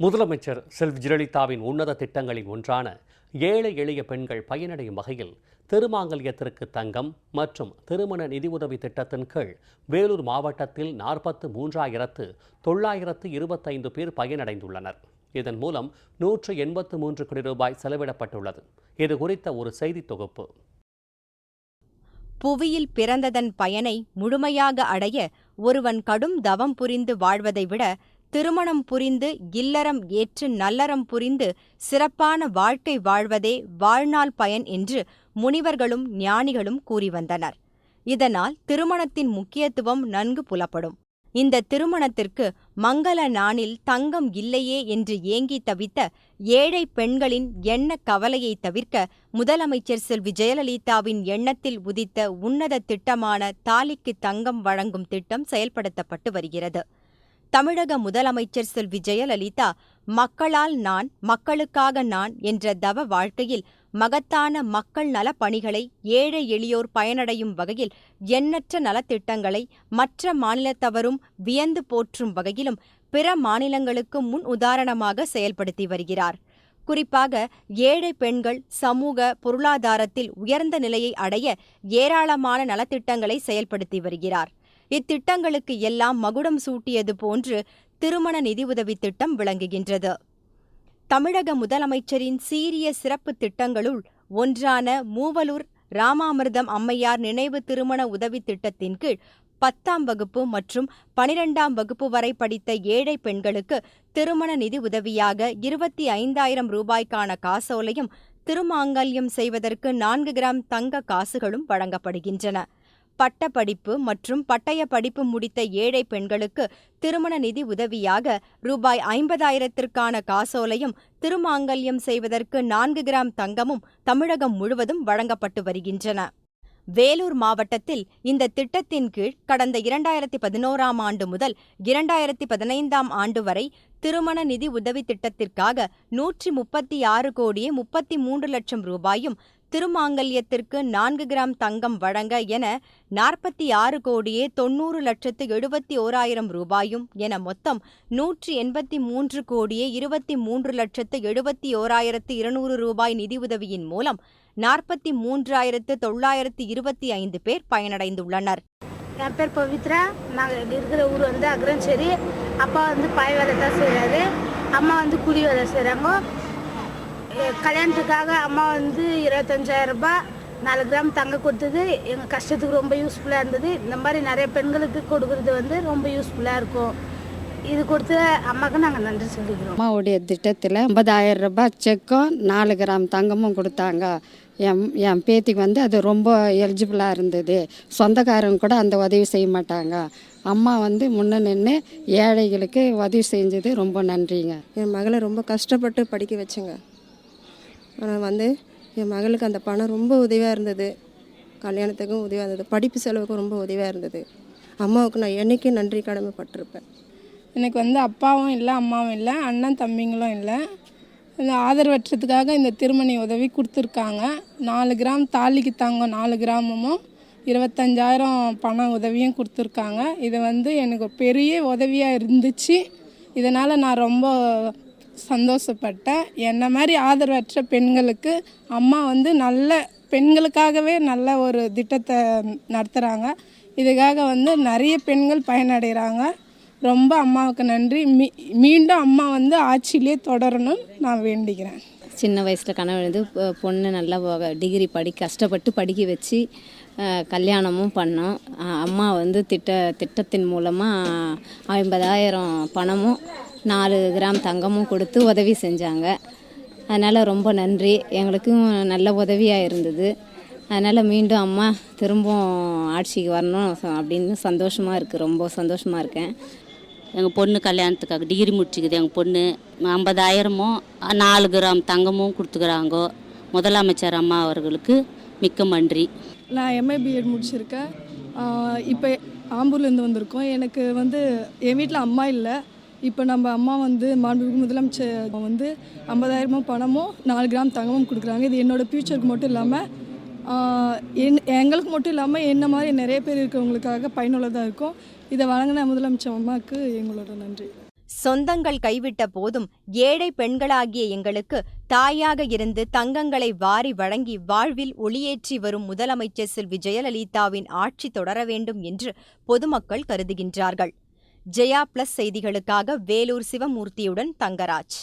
முதலமைச்சர் செல்வி ஜெயலலிதாவின் உன்னத திட்டங்களின் ஒன்றான ஏழை எளிய பெண்கள் பயனடையும் வகையில் திருமாங்கல்யத்திற்கு தங்கம் மற்றும் திருமண நிதியுதவி திட்டத்தின் கீழ் வேலூர் மாவட்டத்தில் நாற்பத்து மூன்றாயிரத்து தொள்ளாயிரத்து இருபத்தைந்து பேர் பயனடைந்துள்ளனர். இதன் மூலம் நூற்று எண்பத்து மூன்று கோடி ரூபாய் செலவிடப்பட்டுள்ளது. இது குறித்த ஒரு செய்தி தொகுப்பு. புவியில் பிறந்ததன் பயனை முழுமையாக அடைய ஒருவன் கடும் தவம் புரிந்து வாழ்வதை விட திருமணம் புரிந்து இல்லறம் ஏற்று நல்லறம் புரிந்து சிறப்பான வாழ்க்கை வாழ்வதே வாழ்நாள் பயன் என்று முனிவர்களும் ஞானிகளும் கூறி வந்தனர். இதனால் திருமணத்தின் முக்கியத்துவம் நன்கு புலப்படும். இந்த திருமணத்திற்கு மங்கள நாணில் தங்கம் இல்லையே என்று ஏங்கி தவித்த ஏழை பெண்களின் எண்ண கவலையை தவிர்க்க முதலமைச்சர் செல்வி ஜெயலலிதாவின் எண்ணத்தில் உதித்த உன்னத திட்டமான தாலிக்கு தங்கம் வழங்கும் திட்டம் செயல்படுத்தப்பட்டு வருகிறது. தமிழக முதலமைச்சர் செல்வி ஜெயலலிதா மக்களால் நான் மக்களுக்காக நான் என்ற தவ வாழ்க்கையில் மகத்தான மக்கள் நலப் பணிகளை ஏழை எளியோர் பயனடையும் வகையில் எண்ணற்ற நலத்திட்டங்களை மற்ற மாநிலத்தவரும் வியந்து போற்றும் வகையிலும் பிற மாநிலங்களுக்கு முன் உதாரணமாக செயல்படுத்தி வருகிறார். குறிப்பாக ஏழை பெண்கள் சமூக பொருளாதாரத்தில் உயர்ந்த நிலையை அடைய ஏராளமான நலத்திட்டங்களை செயல்படுத்தி வருகிறார். இத்திட்டங்களுக்கு எல்லாம் மகுடம் சூட்டியது போன்று திருமண நிதியுதவி திட்டம் விளங்குகின்றது. தமிழக முதலமைச்சரின் சீரிய சிறப்பு திட்டங்களுள் ஒன்றான மூவலூர் ராமாமிர்தம் அம்மையார் நினைவு திருமண உதவி திட்டத்தின் கீழ் பத்தாம் வகுப்பு மற்றும் பனிரெண்டாம் வகுப்பு வரை படித்த ஏழை பெண்களுக்கு திருமண நிதி உதவியாக இருபத்தி ஐந்தாயிரம் ரூபாய்க்கான காசோலையும் திருமாங்கல்யம் செய்வதற்கு நான்கு கிராம் தங்க காசுகளும் வழங்கப்படுகின்றன. பட்டப்படிப்பு மற்றும் பட்டய படிப்பு முடித்த ஏழை பெண்களுக்கு திருமண நிதி உதவியாக ரூபாய் ஐம்பதாயிரத்திற்கான காசோலையும் திருமாங்கல்யம் செய்வதற்கு நான்கு கிராம் தங்கமும் தமிழகம் முழுவதும் வழங்கப்பட்டு வருகின்றன. வேலூர் மாவட்டத்தில் இந்த திட்டத்தின் கீழ் கடந்த இரண்டாயிரத்தி பதினோராம் ஆண்டு முதல் இரண்டாயிரத்தி பதினைந்தாம் ஆண்டு வரை திருமண நிதி உதவி திட்டத்திற்காக நூற்றி முப்பத்தி ஆறு கோடியே முப்பத்தி மூன்று லட்சம் ரூபாயும் திருமாங்கல்யத்திற்கு நான்கு கிராம் தங்கம் வழங்க என நாற்பத்தி ஆறு கோடியே தொன்னூறு லட்சத்து எழுபத்தி ஓராயிரம் ரூபாயும் என மொத்தம் நூற்றி எண்பத்தி மூன்று கோடியே இருபத்தி மூன்று லட்சத்து எழுபத்தி ஓராயிரத்து இருநூறு ரூபாய் நிதியுதவியின் மூலம் நாற்பத்தி மூன்றாயிரத்து தொள்ளாயிரத்து இருபத்தி ஐந்து பேர் பயனடைந்துள்ளனர். என் பேர் பவித்ரா. நாங்கள் இருக்கிற ஊர் வந்து அக்ரஞ்சேரி அப்பா வந்து பாய் வேலை தான் செய்கிறாரு அம்மா வந்து கூலி வேலை செய்கிறாங்க கல்யாணத்துக்காக அம்மா வந்து இருபத்தஞ்சாயிரம் ரூபாய் நாலு கிராம் தங்க கொடுத்தது. எங்கள் கஷ்டத்துக்கு ரொம்ப யூஸ்ஃபுல்லாக இருந்தது. இந்த மாதிரி நிறைய பெண்களுக்கு கொடுக்குறது வந்து ரொம்ப யூஸ்ஃபுல்லாக இருக்கும். இது கொடுத்த அம்மாவுக்கு நாங்கள் நன்றி சொல்லிக்கிறோம். அம்மாவுடைய திட்டத்தில் ஐம்பதாயிரம் ரூபாய் செக்கும் நாலு கிராம் தங்கமும் கொடுத்தாங்க. என் என் பேத்திக்கு வந்து அது ரொம்ப எலிஜிபிளாக இருந்தது. சொந்தக்காரங்க கூட அந்த உதவி செய்ய மாட்டாங்க. அம்மா வந்து முன்ன நின்று ஏழைகளுக்கு உதவி செஞ்சது ரொம்ப நன்றிங்க. என் மகளை ரொம்ப கஷ்டப்பட்டு படிக்க வச்சேங்க. ஆனால் வந்து என் மகளுக்கு அந்த பணம் ரொம்ப உதவியாக இருந்தது. கல்யாணத்துக்கும் உதவியாக இருந்தது. படிப்பு செலவுக்கும் ரொம்ப உதவியாக இருந்தது. அம்மாவுக்கு நான் என்றைக்கும் நன்றி கடமைப்பட்டிருப்பேன். எனக்கு வந்து அப்பாவும் இல்லை அம்மாவும் இல்லை அண்ணன் தம்பிங்களும் இல்லை. இந்த ஆதரவற்றதுக்காக இந்த திருமணி உதவி கொடுத்துருக்காங்க. நாலு கிராம் தாலிக்கு தங்கம் நாலு கிராமமும் இருபத்தஞ்சாயிரம் பண உதவியும் கொடுத்துருக்காங்க. இது வந்து எனக்கு பெரிய உதவியாக இருந்துச்சு. இதனால் நான் ரொம்ப சந்தோஷப்பட்டேன். என்ன மாதிரி ஆதரவற்ற பெண்களுக்கு அம்மா வந்து நல்ல பெண்களுக்காகவே நல்ல ஒரு திட்டத்தை நடத்துகிறாங்க இதுக்காக வந்து நிறைய பெண்கள் பயனடைகிறாங்க. ரொம்ப அம்மாவுக்கு நன்றி. மீ மீண்டும் அம்மா வந்து ஆட்சியிலே தொடரணும்னு நான் வேண்டிக்கிறேன் சின்ன வயசில் கனவு எழுந்து பொண்ணு நல்லா டிகிரி படி கஷ்டப்பட்டு படிக்க வச்சு கல்யாணமும் பண்ணோம். அம்மா வந்து திட்ட திட்டத்தின் மூலமாக ஐம்பதாயிரம் பணமும் நாலு கிராம் தங்கமும் கொடுத்து உதவி செஞ்சாங்க. அதனால் ரொம்ப நன்றி. எங்களுக்கும் நல்ல உதவியாக இருந்தது. அதனால் மீண்டும் அம்மா திரும்பவும் ஆட்சிக்கு வரணும் அப்படின்னு சந்தோஷமாக இருக்குது ரொம்ப சந்தோஷமாக இருக்கேன். எங்கள் பொண்ணு கல்யாணத்துக்காக டிகிரி முடிச்சுக்குது. எங்கள் பொண்ணு ஐம்பதாயிரமும் நாலு கிராம் தங்கமும் கொடுத்துக்கிறாங்கோ. முதலமைச்சர் அம்மா அவர்களுக்கு மிக்க நன்றி. நான் எம்ஏ பிஎட் முடிச்சிருக்கேன். இப்போ ஆம்பூர்லேருந்து வந்திருக்கோம். எனக்கு வந்து என் வீட்டில் அம்மா இல்லை. இப்போ நம்ம அம்மா வந்து மாண்புமிகு முதலமைச்சர் வந்து ஐம்பதாயிரமும் பணமும் நாலு கிராம் தங்கமும் கொடுக்குறாங்க. இது என்னோடய ஃப்யூச்சருக்கு மட்டும் இல்லாமல் என் எங்களுக்கு மட்டும் இல்லாமல் என்ன மாதிரி நிறைய பேர் இருக்கிறவங்களுக்காக பயனுள்ளதாக இருக்கும். இதை வழங்கின முதலமைச்சர் அம்மாவுக்கு எங்களோட நன்றி. சொந்தங்கள் கைவிட்ட போதும் ஏழை பெண்களாகிய எங்களுக்கு தாயாக இருந்து தங்கங்களை வாரி வழங்கி வாழ்வில் ஒளியேற்றி வரும் முதலமைச்சர் செல்வி ஜெயலலிதாவின் ஆட்சி தொடர வேண்டும் என்று பொதுமக்கள் கருதுகின்றார்கள். ஜெயா பிளஸ் செய்திகளுக்காக வேலூர் சிவமூர்த்தியுடன் தங்கராஜ்.